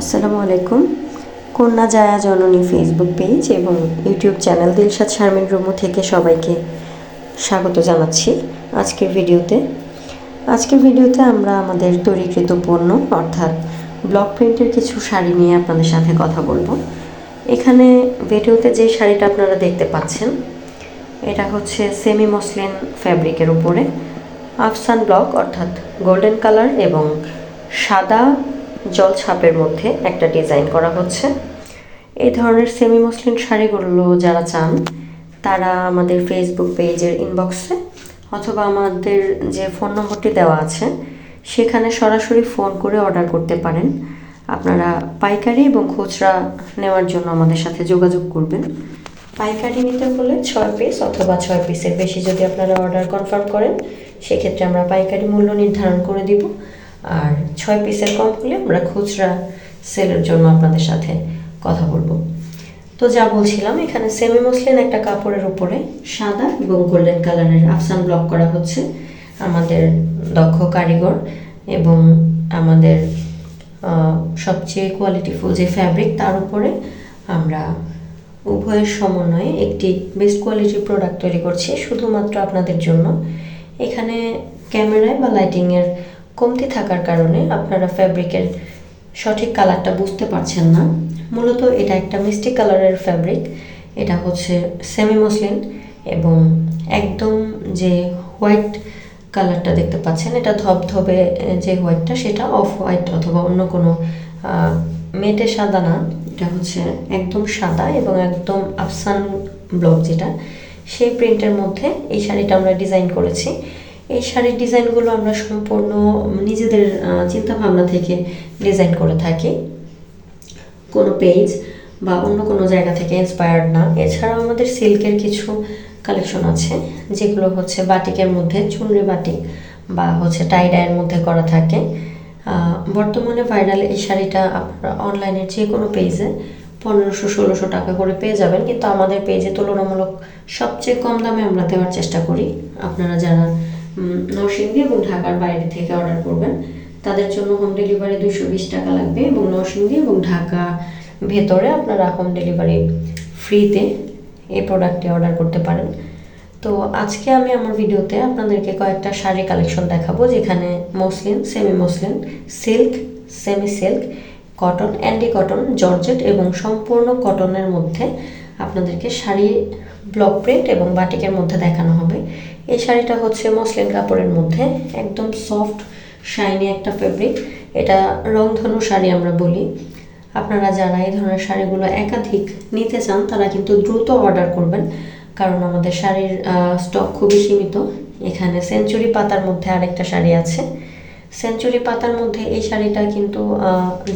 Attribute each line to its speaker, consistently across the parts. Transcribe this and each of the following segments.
Speaker 1: আসসালামু আলাইকুম। কন্যা জায়া জননী ফেসবুক পেজ এবং ইউটিউব চ্যানেল দিলশাদ শারমিন রুমু থেকে সবাইকে স্বাগত জানাচ্ছি আজকের ভিডিওতে। আজকের ভিডিওতে আমরা আমাদের তৈরিকৃত পণ্য অর্থাৎ ব্লক প্রিন্টের কিছু শাড়ি নিয়ে আপনাদের সাথে কথা বলব। এখানে ভিডিওতে যে শাড়িটা আপনারা দেখতে পাচ্ছেন, এটা হচ্ছে সেমি মসলিন ফ্যাব্রিকের উপরে। আফসান ব্লক অর্থাৎ গোল্ডেন কালার এবং সাদা জল ছাপের মধ্যে একটা ডিজাইন করা হচ্ছে। এই ধরনের সেমি মসলিন শাড়িগুলো যারা চান, তারা আমাদের ফেসবুক পেজের ইনবক্সে অথবা আমাদের যে ফোন নম্বরটি দেওয়া আছে, সেখানে সরাসরি ফোন করে অর্ডার করতে পারেন। আপনারা পাইকারি এবং খুচরা নেওয়ার জন্য আমাদের সাথে যোগাযোগ করবেন। পাইকারি নিতে হলে ছয় পিস অথবা ছয় পিসের বেশি যদি আপনারা অর্ডার কনফার্ম করেন, সেক্ষেত্রে আমরা পাইকারি মূল্য নির্ধারণ করে দিব। আর ছয় পিসের কম হলে আমরা খুচরা সেলের জন্য আপনাদের সাথে কথা বলব। তো যা বলছিলাম, এখানে সেমি মসলিন একটা কাপড়ের উপরে সাদা এবং গোল্ডেন কালারের আফসান ব্লক করা হচ্ছে আমাদের দক্ষ কারিগর এবং আমাদের সবচেয়ে কোয়ালিটিফুল যে ফ্যাব্রিক তার উপরে আমরা উভয়ের সমন্বয়ে একটি বেস্ট কোয়ালিটির প্রোডাক্ট তৈরি করছি, শুধুমাত্র আপনাদের জন্য। এখানে ক্যামেরায় বা লাইটিংয়ের কমতি থাকার কারণে আপনারা ফ্যাব্রিকের সঠিক কালারটা বুঝতে পারছেন না। মূলত এটা একটা মিষ্টি কালারের ফ্যাব্রিক এটা হচ্ছে সেমি মসলিন এবং একদম যে হোয়াইট কালারটা দেখতে পাচ্ছেন, এটা ধবধবে যে হোয়াইটটা সেটা অফ হোয়াইট অথবা অন্য কোনো মেটে সাদা না। এটা হচ্ছে একদম সাদা এবং একদম আফসান ব্লক যেটা। সেই প্রিন্টের মধ্যে এই শাড়িটা আমরা ডিজাইন করেছি। এই শাড়ির ডিজাইনগুলো আমরা সম্পূর্ণ নিজেদের চিন্তা ভাবনা থেকে ডিজাইন করে থাকি। কোনো পেজ বা অন্য কোনো জায়গা থেকে ইন্সপায়ার্ড না। এছাড়াও আমাদের সিল্কের কিছু কালেকশন আছে, যেগুলো হচ্ছে বাটিকের মধ্যে, চুনরি বাটিক বা হচ্ছে টাই ডায়ের মধ্যে করা থাকে। বর্তমানে ভাইরাল এই শাড়িটা আপনারা অনলাইনের যে কোনো পেজে পনেরোশো, ষোলোশো টাকা করে পেয়ে যাবেন। কিন্তু আমাদের পেজে তুলনামূলক সবচেয়ে কম দামে আমরা দেওয়ার চেষ্টা করি। আপনারা যারা নরসিংদী এবং ঢাকার বাইরে থেকে অর্ডার করবেন। তাদের জন্য হোম ডেলিভারি দুশো বিশ টাকা লাগবে এবং নরসিংদী এবং ঢাকা ভেতরে আপনারা হোম ডেলিভারি ফ্রিতে এই প্রোডাক্টটি অর্ডার করতে পারেন। তো আজকে আমি আমার ভিডিওতে আপনাদেরকে কয়েকটা শাড়ি কালেকশন দেখাবো, যেখানে muslin semi muslin silk semi silk cotton endi cotton georgette এবং সম্পূর্ণ কটনের মধ্যে আপনাদেরকে শাড়ি ব্লক প্রিন্ট এবং বাটিকের মধ্যে দেখানো হবে। এই শাড়িটা হচ্ছে মসলিন কাপড়ের মধ্যে, একদম সফট শাইনি একটা ফেব্রিক এটা রংধনু শাড়ি আমরা বলি। আপনারা যারা এই ধরনের শাড়িগুলো একাধিক নিতে চান, তারা কিন্তু দ্রুত অর্ডার করবেন। কারণ আমাদের শাড়ির স্টক খুবই সীমিত। এখানে সেঞ্চুরি পাতার মধ্যে আরেকটা শাড়ি আছে। সেঞ্চুরি পাতার মধ্যে এই শাড়িটা কিন্তু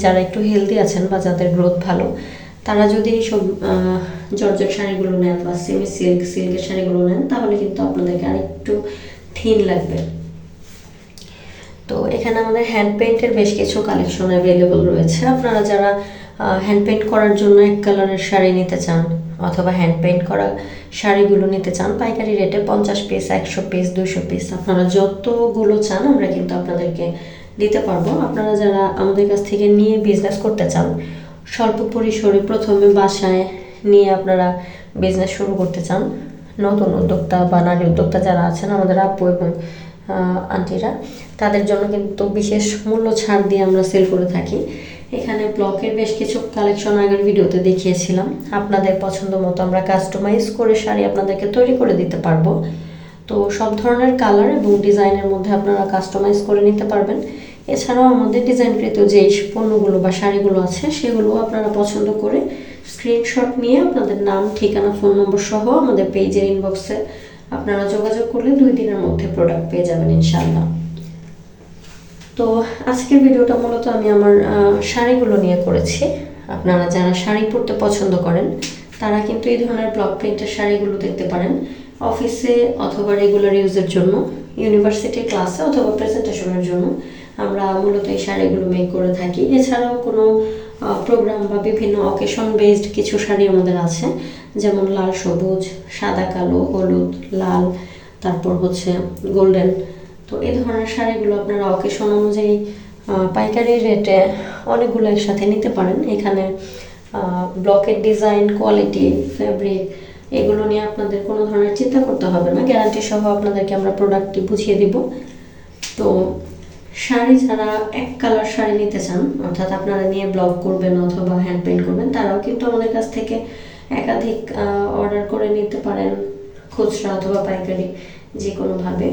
Speaker 1: যারা একটু হেলদি আছেন বা যাদের গ্রোথ ভালো তারা যদি এইসব জর্জেট শাড়িগুলো নেন বা সেমি সিল্ক সিল্কের শাড়িগুলো নেন, তাহলে কিন্তু আপনাদেরকে আরেকটু থিন লাগবে। তো এখানে আমাদের হ্যান্ড পেইন্টের বেশ কিছু কালেকশন অ্যাভেলেবল রয়েছে। আপনারা যারা হ্যান্ড পেইন্ট করার জন্য এক কালারের শাড়ি নিতে চান অথবা হ্যান্ড পেইন্ট করা শাড়িগুলো নিতে চান, পাইকারি রেটে পঞ্চাশ পিস একশো পিস দুশো পিস আপনারা যতগুলো চান আমরা কিন্তু আপনাদেরকে দিতে পারব। আপনারা যারা আমাদের কাছ থেকে নিয়ে বিজনেস করতে চান স্বল্প পরিসরে প্রথমে বাসায় নিয়ে আপনারা বিজনেস শুরু করতে চান। নতুন উদ্যোক্তা বা নারী উদ্যোক্তা যারা আছেন, আমাদের আপু এবং আন্টিরা, তাদের জন্য কিন্তু বিশেষ মূল্য ছাড় দিয়ে আমরা সেল করে থাকি। এখানে ব্লকের বেশ কিছু কালেকশন আগের ভিডিওতে দেখিয়েছিলাম। আপনাদের পছন্দ মতো আমরা কাস্টমাইজ করে শাড়ি আপনাদেরকে তৈরি করে দিতে পারব। তো সব ধরনের কালার এবং ডিজাইনের মধ্যে আপনারা কাস্টমাইজ করে নিতে পারবেন। এছাড়াও আমাদের ডিজাইনকৃত যে পণ্যগুলো বা শাড়িগুলো আছে সেগুলো আপনারা পছন্দ করে স্ক্রিনশট নিয়ে আপনাদের নাম, ঠিকানা ফোন নম্বর সহ আমাদের পেজের ইনবক্সে আপনারা যোগাযোগ করলে দুই দিনের মধ্যে প্রোডাক্ট পেয়ে যাবেন ইনশাল্লাহ তো আজকের ভিডিওটা মূলত আমি আমার শাড়িগুলো নিয়ে করেছি। আপনারা যারা শাড়ি পরতে পছন্দ করেন, তারা কিন্তু এই ধরনের ব্লক প্রিন্টের শাড়িগুলো দেখতে পারেন অফিসে অথবা রেগুলার ইউজের জন্য ইউনিভার্সিটির ক্লাসে অথবা প্রেজেন্টেশনের জন্য। আমরা মূলত এই শাড়িগুলো মেক করে থাকি। এছাড়াও কোনো প্রোগ্রাম বা বিভিন্ন অকেশন বেসড কিছু শাড়ি আমাদের আছে, যেমন লাল, সবুজ, সাদা, কালো, হলুদ, লাল, তারপর হচ্ছে গোল্ডেন তো এই ধরনের শাড়িগুলো আপনারা অকেশন অনুযায়ী পাইকারি রেটে অনেকগুলো একসাথে নিতে পারেন। এখানে ব্লকের ডিজাইন কোয়ালিটি ফেব্রিক এগুলো নিয়ে আপনাদের কোনো ধরনের চিন্তা করতে হবে না। গ্যারান্টি সহ আপনাদেরকে আমরা প্রোডাক্টটি বুঝিয়ে দিব। তো শাড়ি যারা এক কালার শাড়ি নিতে চান, অর্থাৎ আপনারা নিয়ে ব্লগ করবেন অথবা হ্যান্ড পেন্ট করবেন, তারাও কিন্তু আমাদের কাছ থেকে একাধিক অর্ডার করে নিতে পারেন, খুচরা অথবা পাইকারি যে কোনোভাবে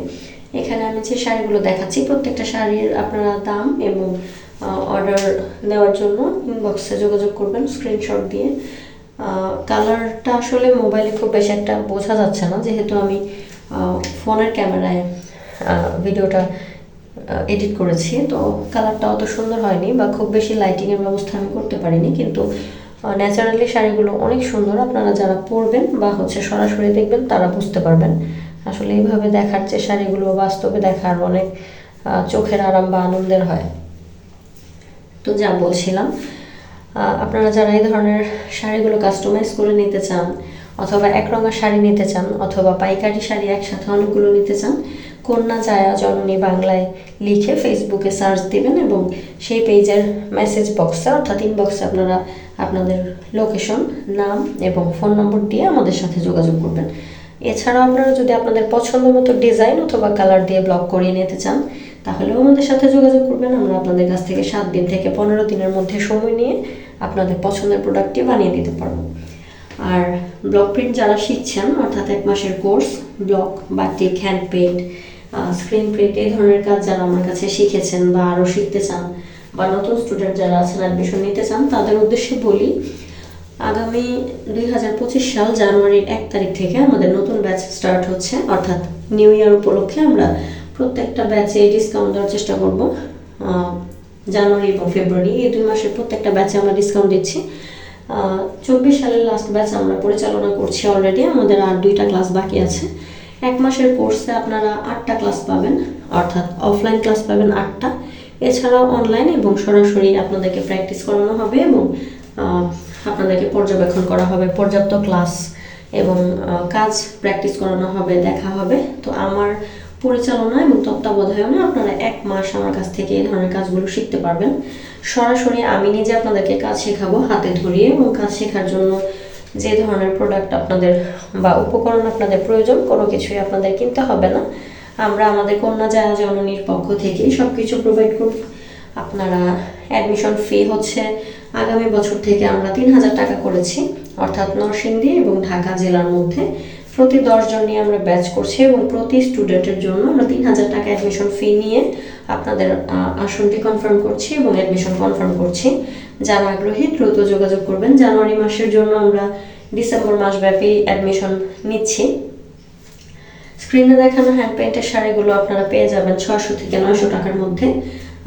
Speaker 1: এখানে আমি যে শাড়িগুলো দেখাচ্ছি, প্রত্যেকটা শাড়ির আপনারা দাম এবং অর্ডার নেওয়ার জন্য ইনবক্সে যোগাযোগ করবেন স্ক্রিনশট দিয়ে। কালারটা আসলে মোবাইলে খুব বেশি একটা বোঝা যাচ্ছে না, যেহেতু আমি ফোনের ক্যামেরায় ভিডিওটা এডিট করেছি। তো কালারটা অত সুন্দর হয়নি বা খুব বেশি লাইটিংয়ের ব্যবস্থা আমি করতে পারিনি। কিন্তু ন্যাচারালি শাড়িগুলো অনেক সুন্দর। আপনারা যারা পরবেন বা হচ্ছে সরাসরি দেখবেন, তারা বুঝতে পারবেন। আসলে এইভাবে দেখার চেয়ে শাড়িগুলো বাস্তবে দেখার অনেক চোখের আরাম বা আনন্দের হয়। তো যা বলছিলাম আপনারা যারা এই ধরনের শাড়িগুলো কাস্টমাইজ করে নিতে চান, অথবা এক রঙের শাড়ি নিতে চান, অথবা পাইকারি শাড়ি একসাথে অনেকগুলো নিতে চান কন্যা জায়া জননী বাংলায় লিখে ফেসবুকে সার্চ দিবেন এবং সেই পেজের মেসেজ বক্সে অর্থাৎ ইনবক্সে আপনারা আপনাদের লোকেশন নাম এবং ফোন নম্বর দিয়ে আমাদের সাথে যোগাযোগ করবেন। এছাড়াও আপনারা যদি আপনাদের পছন্দ মতো ডিজাইন অথবা কালার দিয়ে ব্লক করিয়ে নিতে চান, তাহলেও আমাদের সাথে যোগাযোগ করবেন। আমরা আপনাদের কাছ থেকে সাত দিন থেকে পনেরো দিনের মধ্যে সময় নিয়ে আপনাদের পছন্দের প্রোডাক্টটি বানিয়ে দিতে পারব। আর ব্লক প্রিন্ট যারা শিখছেন, অর্থাৎ এক মাসের course block batik hand paint screen print এই ধরনের কাজ যারা আমার কাছে শিখেছেন বা আরও শিখতে চান বা নতুন স্টুডেন্ট যারা আছেন অ্যাডমিশন নিতে চান, তাদের উদ্দেশ্যে বলি, আগামী দুই হাজার পঁচিশ সাল জানুয়ারির এক তারিখ থেকে আমাদের নতুন ব্যাচ স্টার্ট হচ্ছে। অর্থাৎ নিউ ইয়ার উপলক্ষে আমরা প্রত্যেকটা ব্যাচে ডিসকাউন্ট দেওয়ার চেষ্টা করব। জানুয়ারি এবং ফেব্রুয়ারি এই দুই মাসের প্রত্যেকটা ব্যাচে আমরা ডিসকাউন্ট দিচ্ছি। চব্বিশ সালের লাস্ট ব্যাচ আমরা পরিচালনা করছি অলরেডি আমাদের আর দুইটা ক্লাস বাকি আছে। এক মাসের কোর্সে আপনারা আটটা ক্লাস পাবেন, অর্থাৎ অফলাইন ক্লাস পাবেন আটটা। এছাড়াও অনলাইন এবং সরাসরি আপনাদেরকে প্র্যাকটিস করানো হবে এবং আপনাদেরকে পর্যবেক্ষণ করা হবে, পর্যাপ্ত ক্লাস এবং কাজ প্র্যাকটিস করানো হবে, দেখা হবে। তো আমার পরিচালনা এবং তত্ত্বাবধায়নে আপনারা এক মাস আমার কাছ থেকে এই ধরনের কাজগুলো শিখতে পারবেন। সরাসরি আমি নিজে আপনাদেরকে কাজ শেখাবো হাতে ধরিয়ে এবং কাজ শেখার জন্য যে ধরনের প্রোডাক্ট আপনাদের বা উপকরণ আপনাদের প্রয়োজন, কোনো কিছুই আপনাদের কিনতে হবে না। আমরা আমাদের কন্যা জায়া জননীর পক্ষ থেকেই সব কিছু প্রোভাইড করব। আপনারা অ্যাডমিশন ফি হচ্ছে আগামী বছর থেকে আমরা তিন হাজার টাকা করেছি, অর্থাৎ নরসিংদী এবং ঢাকা জেলার মধ্যে। প্রতি দশজন নিয়ে আমরা ব্যাচ করছি এবং প্রতি স্টুডেন্টের জন্য আমরা তিন হাজার টাকা অ্যাডমিশন ফি নিয়ে আপনাদের আসনটি কনফার্ম করছি এবং অ্যাডমিশন কনফার্ম করছি। যারা আগ্রহী, দ্রুত যোগাযোগ করবেন। জানুয়ারি মাসের জন্য আমরা ডিসেম্বর মাসব্যাপী অ্যাডমিশন নিচ্ছি। স্ক্রিনে দেখানো হ্যান্ড পেন্টের শাড়িগুলো আপনারা পেয়ে যাবেন ছয়শো থেকে নয়শো টাকার মধ্যে।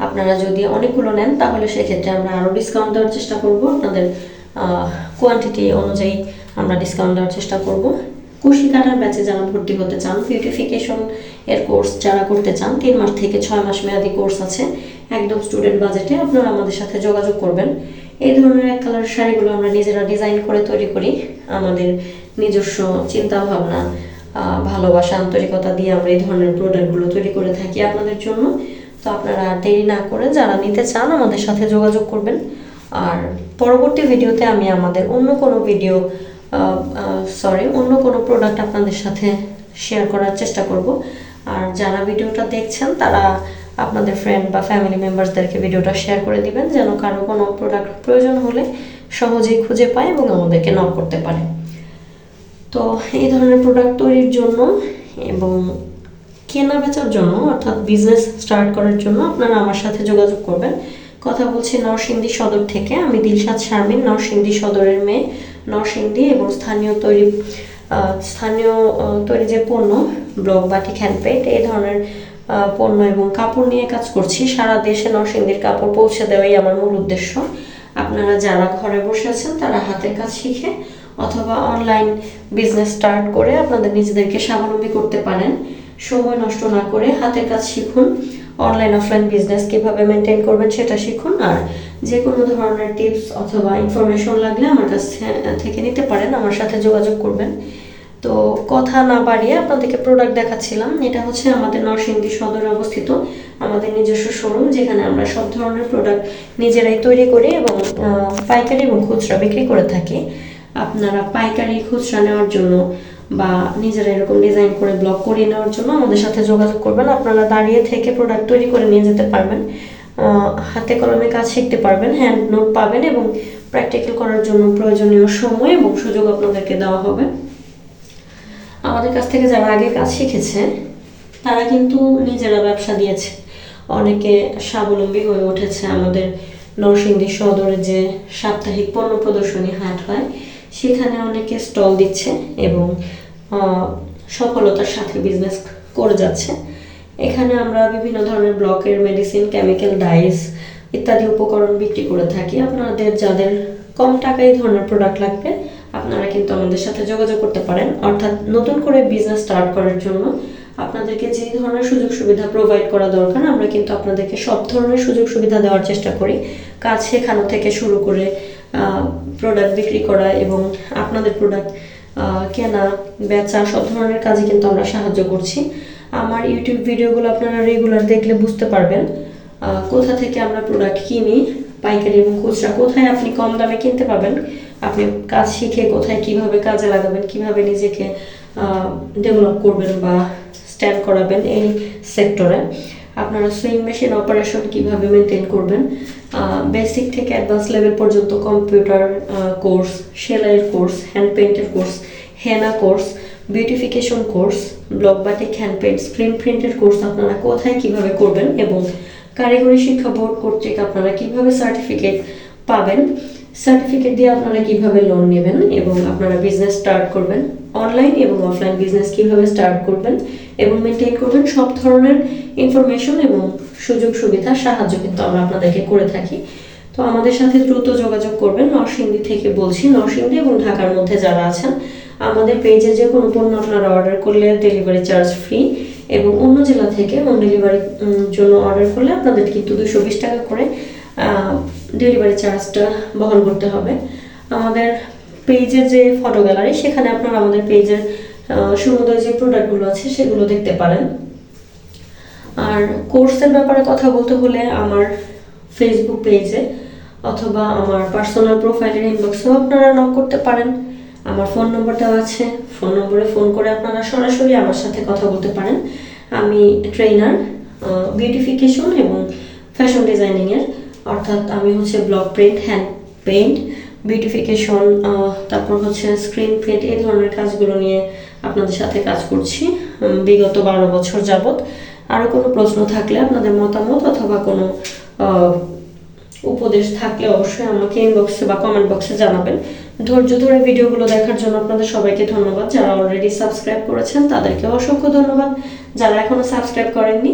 Speaker 1: আপনারা যদি অনেকগুলো নেন, তাহলে সেক্ষেত্রে আমরা আরও ডিসকাউন্ট দেওয়ার চেষ্টা করব। আপনাদের কোয়ান্টিটি অনুযায়ী আমরা ডিসকাউন্ট দেওয়ার চেষ্টা করব। কাটার ব্যাচে যারা ভর্তি হতে চান বিউটিফিকেশন এর কোর্স যারা করতে চান, তিন মাস থেকে ছয় মাস মেয়াদি কোর্স আছে, একদম স্টুডেন্ট বাজেটে আপনারা আমাদের সাথে যোগাযোগ করবেন। এই ধরনের এক কালার শাড়িগুলো আমরা নিজেরা ডিজাইন করে তৈরি করি। আমাদের নিজস্ব চিন্তা ভাবনা ভালোবাসা, আন্তরিকতা দিয়ে আমরা এই ধরনের প্রোডাক্টগুলো তৈরি করে থাকি আপনাদের জন্য। তো আপনারা দেরি না করে যারা নিতে চান আমাদের সাথে যোগাযোগ করবেন। আর পরবর্তী ভিডিওতে আমি আমাদের অন্য কোনো ভিডিও সরি অন্য কোনো প্রোডাক্ট আপনাদের সাথে শেয়ার করার চেষ্টা করব। আর যারা ভিডিওটা দেখছেন, তারা আপনাদের ফ্রেন্ড বা ফ্যামিলি মেম্বারসদেরকে ভিডিওটা শেয়ার করে দিবেন, যেন কারও কোনো প্রোডাক্ট প্রয়োজন হলে সহজেই খুঁজে পায় এবং আমাদেরকে নক করতে পারে। তো এই ধরনের প্রোডাক্ট তৈরির জন্য এবং কেনা বেচার জন্য, অর্থাৎ বিজনেস স্টার্ট করার জন্য আপনারা আমার সাথে যোগাযোগ করবেন। কথা বলছি নরসিংদী সদর থেকে। আমি দিলশাদ শারমিন, নরসিংদী সদরের মেয়ে। নরসিংদী এবং স্থানীয় তৈরি স্থানীয় তৈরি যে পণ্য, ব্লক বাটিক হ্যান্ডপেড এই ধরনের পণ্য এবং কাপড় নিয়ে কাজ করছি। সারা দেশে নরসিংদীর কাপড় পৌঁছে দেওয়াই আমার মূল উদ্দেশ্য। আপনারা যারা ঘরে বসে আছেন, তারা হাতের কাজ শিখে অথবা অনলাইন বিজনেস স্টার্ট করে আপনাদের নিজেদেরকে স্বাবলম্বী করতে পারেন। সময় নষ্ট না করে হাতের কাজ শিখুন। অনলাইন অফলাইন বিজনেস কীভাবে মেনটেন করবেন সেটা শিখুন। আর যে কোনো ধরনের টিপস অথবা ইনফরমেশন লাগলে আমার কাছ থেকে নিতে পারেন, আমার সাথে যোগাযোগ করবেন। তো কথা না বাড়িয়ে আপনাদেরকে প্রোডাক্ট দেখাচ্ছিলাম। এটা হচ্ছে আমাদের নরসিংদী সদরে অবস্থিত আমাদের নিজস্ব শোরুম যেখানে আমরা সব ধরনের প্রোডাক্ট নিজেরাই তৈরি করি এবং পাইকারি এবং খুচরা বিক্রি করে থাকি। আপনারা পাইকারি খুচরা নেওয়ার জন্য বা নিজেরা এরকম ডিজাইন করে ব্লগ করিয়ে নেওয়ার জন্য আমাদের সাথে যোগাযোগ করবেন। আপনারা দাঁড়িয়ে থেকে প্রোডাক্ট তৈরি করে নিয়ে যেতে পারবেন। হাতে কলমে কাজ শিখতে পারবেন হ্যান্ড নোট পাবেন এবং প্র্যাকটিক্যাল করার জন্য প্রয়োজনীয় সময় এবং সুযোগ আপনাদেরকে দেওয়া হবে। আমাদের কাছ থেকে যারা আগে কাজ শিখেছে, তারা কিন্তু নিজেরা ব্যবসা দিয়েছে। অনেকে স্বাবলম্বী হয়ে উঠেছে। আমাদের নরসিংদী সদরে যে সাপ্তাহিক পণ্য প্রদর্শনী হাট হয়, সেখানে অনেকে স্টল দিচ্ছে এবং সফলতার সাথে বিজনেস করে যাচ্ছে। এখানে আমরা বিভিন্ন ধরনের ব্লকের মেডিসিন কেমিক্যাল ডাইস ইত্যাদি উপকরণ বিক্রি করে থাকি। আপনাদের, যাদের কম টাকায় ধরনের প্রোডাক্ট লাগবে, আপনারা কিন্তু আমাদের সাথে যোগাযোগ করতে পারেন। অর্থাৎ নতুন করে বিজনেস স্টার্ট করার জন্য আপনাদেরকে যে ধরনের সুযোগ সুবিধা প্রোভাইড করা দরকার, আমরা কিন্তু আপনাদেরকে সব ধরনের সুযোগ সুবিধা দেওয়ার চেষ্টা করি। কাজ শেখানো থেকে শুরু করে প্রোডাক্ট বিক্রি করা এবং আপনাদের প্রোডাক্ট কেনা, বেচা, সব ধরনের কাজে কিন্তু আমরা সাহায্য করছি। আমার ইউটিউব ভিডিওগুলো আপনারা রেগুলার দেখলে বুঝতে পারবেন কোথা থেকে আমরা প্রোডাক্ট কিনি, পাইকারি এবং খুচরা, কোথায় আপনি কম দামে কিনতে পাবেন, আপনি কাজ শিখে কোথায় কীভাবে কাজে লাগাবেন, কীভাবে নিজেকে ডেভেলপ করবেন বা স্ট্যান্ড করাবেন এই সেক্টরে আপনারা সুইং মেশিন অপারেশন কীভাবে মেনটেন করবেন? বেসিক থেকে অ্যাডভান্স লেভেল পর্যন্ত কম্পিউটার কোর্স সেলাইয়ের course hand পেইন্টের course henna course beautification course block batik hand paint screen প্রিন্টের কোর্স আপনারা কোথায় কীভাবে করবেন এবং কারিগরি শিক্ষা বোর্ড কর্তৃক আপনারা কীভাবে সার্টিফিকেট পাবেন? সার্টিফিকেট দিয়ে আপনারা কীভাবে লোন নেবেন এবং আপনারা বিজনেস স্টার্ট করবেন? অনলাইন এবং অফলাইন বিজনেস কীভাবে স্টার্ট করবেন? এবং মেনটেন করবেন। সব ধরনের ইনফরমেশন এবং সুযোগ সুবিধা সাহায্য কিন্তু আমরা আপনাদেরকে করে থাকি। তো আমাদের সাথে দ্রুত যোগাযোগ করবেন নরসিংদী থেকে বলছি। নরসিংদী এবং ঢাকার মধ্যে যারা আছেন, আমাদের পেজে যে কোনো পণ্য আপনারা অর্ডার করলে ডেলিভারি চার্জ ফ্রি এবং অন্য জেলা থেকে হোম ডেলিভারি জন্য অর্ডার করলে আপনাদের কিন্তু দুশো বিশ টাকা করে ডেলিভারি চার্জটা বহন করতে হবে। আমাদের পেজের যে ফটো গ্যালারি সেখানে আপনারা আমাদের পেজের সমুদয় যে প্রোডাক্টগুলো আছে, সেগুলো দেখতে পারেন। আর কোর্সের ব্যাপারে কথা বলতে হলে আমার ফেসবুক পেজে অথবা আমার পার্সোনাল প্রোফাইলের ইনবক্সেও আপনারা নক করতে পারেন। আমার ফোন নম্বরটাও আছে। ফোন নম্বরে ফোন করে আপনারা সরাসরি আমার সাথে কথা বলতে পারেন। আমি ট্রেনার বিউটিফিকেশন এবং ফ্যাশন ডিজাইনিংয়ের অর্থাৎ আমি হচ্ছে block print hand paint beautification তারপর হচ্ছে স্ক্রিন প্রিন্ট এই ধরনের কাজগুলো নিয়ে আপনাদের সাথে কাজ করছি বিগত বারো বছর যাবত আরও কোনো প্রশ্ন থাকলে আপনাদের মতামত অথবা কোনো উপদেশ থাকলে অবশ্যই আমাকে ইনবক্সে বা কমেন্ট বক্সে জানাবেন। ধৈর্য ধরে ভিডিওগুলো দেখার জন্য আপনাদের সবাইকে ধন্যবাদ। যারা অলরেডি সাবস্ক্রাইব করেছেন তাদেরকে অসংখ্য ধন্যবাদ। যারা এখনও সাবস্ক্রাইব করেননি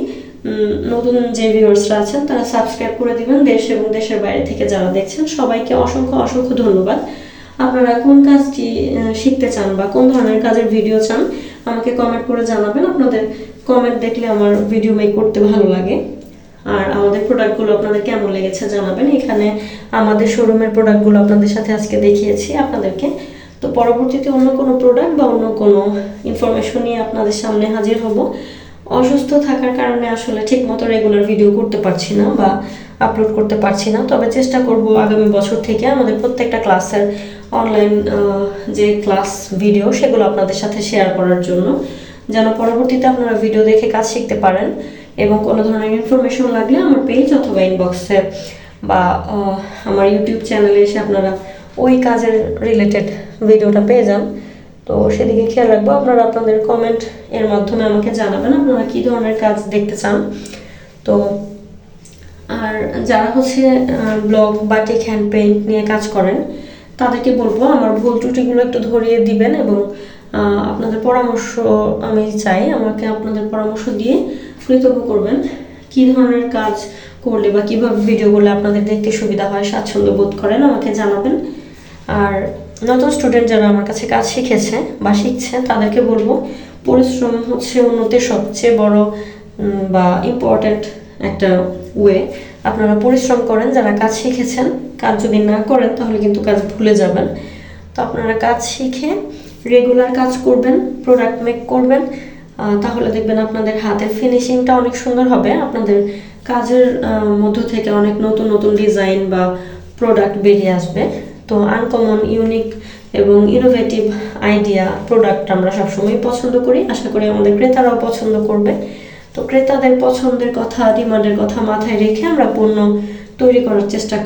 Speaker 1: নতুন যে ভিউয়ার্সরা আছেন, তারা সাবস্ক্রাইব করে দিবেন। দেশ এবং দেশের বাইরে থেকে যারা দেখছেন, সবাইকে অসংখ্য অসংখ্য ধন্যবাদ। আপনারা কোন কাজটি শিখতে চান বা কোন ধরনের কাজের ভিডিও চান, আমাকে কমেন্ট করে জানাবেন। আপনাদের কমেন্ট দেখলে আমার ভিডিও মেক করতে ভালো লাগে। আর আমাদের প্রোডাক্টগুলো আপনাদের কেমন লেগেছে জানাবেন। এখানে আমাদের শোরুমের প্রোডাক্টগুলো আপনাদের সাথে আজকে দেখিয়েছি আপনাদেরকে। তো পরবর্তীতে অন্য কোনো প্রোডাক্ট বা অন্য কোনো ইনফরমেশন নিয়ে আপনাদের সামনে হাজির হব। অসুস্থ থাকার কারণে আসলে ঠিকমতো রেগুলার ভিডিও করতে পারছি না বা আপলোড করতে পারছি না। তবে চেষ্টা করব আগামী বছর থেকে আমাদের প্রত্যেকটা ক্লাসের অনলাইন যে ক্লাস ভিডিও সেগুলো আপনাদের সাথে শেয়ার করার জন্য। যেন পরবর্তীতে আপনারা ভিডিও দেখে কাজ শিখতে পারেন এবং কোনো ধরনের ইনফরমেশন লাগলে আমার পেজ অথবা ইনবক্সে বা আমার ইউটিউব চ্যানেলে এসে আপনারা ওই কাজের রিলেটেড ভিডিওটা পেয়ে যান। তো সেদিকে খেয়াল রাখব। আপনারা আপনাদের কমেন্ট এর মাধ্যমে আমাকে জানাবেন আপনারা কী ধরনের কাজ দেখতে চান। তো আর যারা হচ্ছে ব্লগ বা বাটিক হ্যান্ড পেইন্ট নিয়ে কাজ করেন, তাদেরকে বলব আমার ভুল ত্রুটিগুলো একটু ধরিয়ে দিবেন এবং আপনাদের পরামর্শ আমি চাই, আমাকে আপনাদের পরামর্শ দিয়ে কৃতজ্ঞ করবেন। কী ধরনের কাজ করলে বা কীভাবে ভিডিও করলে আপনাদের দেখতে সুবিধা হয়, স্বাচ্ছন্দ্য বোধ করেন, আমাকে জানাবেন। আর নতুন স্টুডেন্ট যারা আমার কাছে কাজ শিখেছে বা শিখছে, তাদেরকে বলব, পরিশ্রম হচ্ছে উন্নতির সবচেয়ে বড় বা ইম্পর্ট্যান্ট একটা ওয়ে আপনারা পরিশ্রম করেন, যারা কাজ শিখেছেন, কাজ যদি না করেন, তাহলে কিন্তু কাজ ভুলে যাবেন। তো আপনারা কাজ শিখে রেগুলার কাজ করবেন প্রোডাক্ট মেক করবেন তাহলে দেখবেন আপনাদের হাতের ফিনিশিংটা অনেক সুন্দর হবে। আপনাদের কাজের মধ্য থেকে অনেক নতুন নতুন ডিজাইন বা প্রোডাক্ট বেরিয়ে আসবে। তো আনকমন ইউনিক এবং ইনোভেটিভ আইডিয়া প্রোডাক্ট আমরা সবসময় পছন্দ করি। আশা করি আমাদের ক্রেতারাও পছন্দ করবে। তো ক্রেতাদের পছন্দের কথা ডিমান্ডের কথা মাথায় রেখে আমরা পণ্য তৈরি করার চেষ্টা